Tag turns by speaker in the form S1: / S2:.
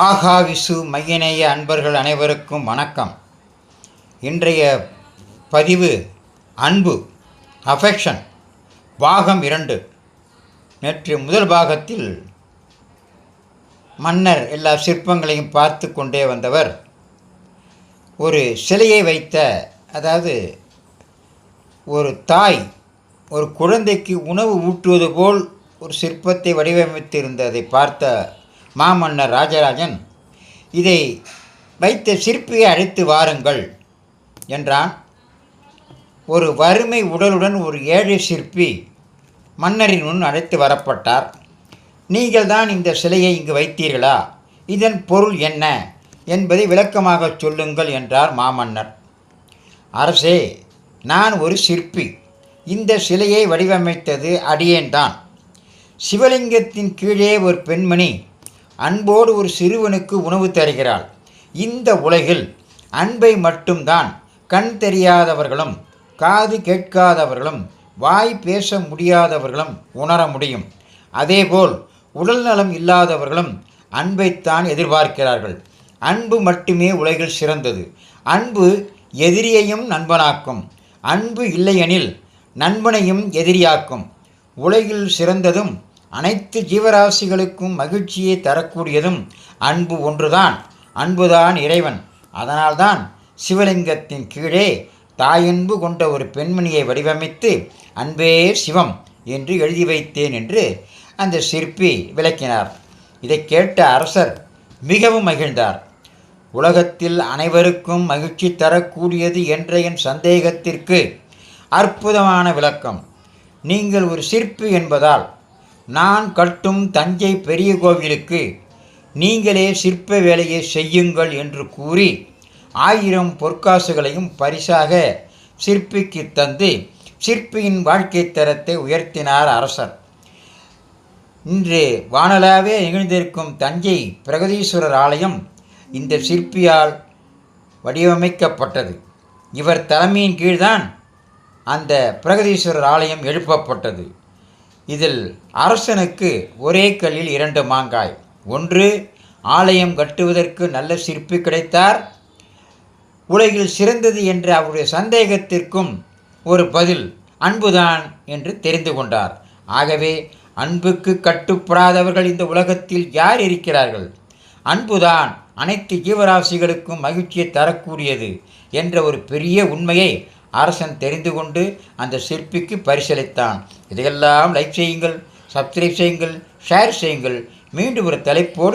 S1: ஆகா விசு மையநேய அன்பர்கள் அனைவருக்கும் வணக்கம். இன்றைய பதிவு அன்பு அஃபெக்ஷன் பாகம் இரண்டு. நேற்று முதல் பாகத்தில் மன்னர் எல்லா சிற்பங்களையும் பார்த்து கொண்டே வந்தவர். ஒரு சிலையை வைத்த அதாவது ஒரு தாய் ஒரு குழந்தைக்கு உணவு ஊட்டுவது போல் ஒரு சிற்பத்தை வடிவமைத்திருந்ததை பார்த்த மாமன்னர் ராஜராஜன் இதை வைத்த சிற்பியை அழைத்து வாருங்கள் என்றான். ஒரு வறுமை உடலுடன் ஒரு ஏழை சிற்பி மன்னரின் முன் அழைத்து வரப்பட்டார். நீங்கள் தான் இந்த சிலையை இங்கு வைத்தீர்களா? இதன் பொருள் என்ன? என்பதை விளக்கமாக சொல்லுங்கள் என்றார் மாமன்னர். அரசே நான் ஒரு சிற்பி. இந்த சிலையை வடிவமைத்தது அடியேன்தான். சிவலிங்கத்தின் கீழே ஒரு பெண்மணி அன்போடு ஒரு சிறுவனுக்கு உணவு தருகிறாள். இந்த உலகில் அன்பை மட்டும்தான் கண் தெரியாதவர்களும் காது கேட்காதவர்களும் வாய் பேச முடியாதவர்களும் உணர முடியும். அதேபோல் உடல் நலம் இல்லாதவர்களும் அன்பைத்தான் எதிர்பார்க்கிறார்கள். அன்பு மட்டுமே உலகில் சிறந்தது. அன்பு எதிரியையும் நண்பனாக்கும். அன்பு இல்லையெனில் நண்பனையும் எதிரியாக்கும். உலகில் சிறந்ததும் அனைத்து ஜீவராசிகளுக்கும் மகிழ்ச்சியை தரக்கூடியதும் அன்பு ஒன்றுதான். அன்புதான் இறைவன். அதனால்தான் சிவலிங்கத்தின் கீழே தாயன்பு கொண்ட ஒரு பெண்மணியை வடிவமைத்து அன்பே சிவம் என்று எழுதி வைத்தேன் என்று அந்த சிற்பி விளக்கினார். இதை கேட்ட அரசர் மிகவும் மகிழ்ந்தார். உலகத்தில் அனைவருக்கும் மகிழ்ச்சி தரக்கூடியது என்ற என் சந்தேகத்திற்கு அற்புதமான விளக்கம். நீங்கள் ஒரு சிற்பி என்பதால் நான் கட்டும் தஞ்சை பெரிய கோவிலுக்கு நீங்களே சிற்ப வேலையை செய்யுங்கள் என்று கூறி ஆயிரம் பொற்காசுகளையும் பரிசாக சிற்பிக்கு தந்து சிற்பியின் வாழ்க்கை தரத்தை உயர்த்தினார் அரசர். இன்று வானலாவே நிகழ்ந்திருக்கும் தஞ்சை பிரகதீஸ்வரர் ஆலயம் இந்த சிற்பியால் வடிவமைக்கப்பட்டது. இவர் தலைமையின் கீழ்தான் அந்த பிரகதீஸ்வரர் ஆலயம் எழுப்பப்பட்டது. இதில் அரசனுக்கு ஒரே கல்லில் இரண்டு மாங்காய். ஒன்று ஆலயம் கட்டுவதற்கு நல்ல சிற்பி கிடைத்தார். உலகில் சிறந்தது என்ற அவருடைய சந்தேகத்திற்கும் ஒரு பதில் அன்புதான் என்று தெரிந்து கொண்டார். ஆகவே அன்புக்கு கட்டுப்படாதவர்கள் இந்த உலகத்தில் யார் இருக்கிறார்கள்? அன்புதான் அனைத்து ஜீவராசிகளுக்கும் மகிழ்ச்சியை தரக்கூடியது என்ற ஒரு பெரிய உண்மையை அரசன் தெரிந்து கொண்டு அந்த சிற்பிக்கு பரிசளித்தான். இதையெல்லாம் லைக் செய்யுங்கள் சப்ஸ்கிரைப் செய்யுங்கள் ஷேர் செய்யுங்கள். மீண்டும் ஒரு தலைப்போடு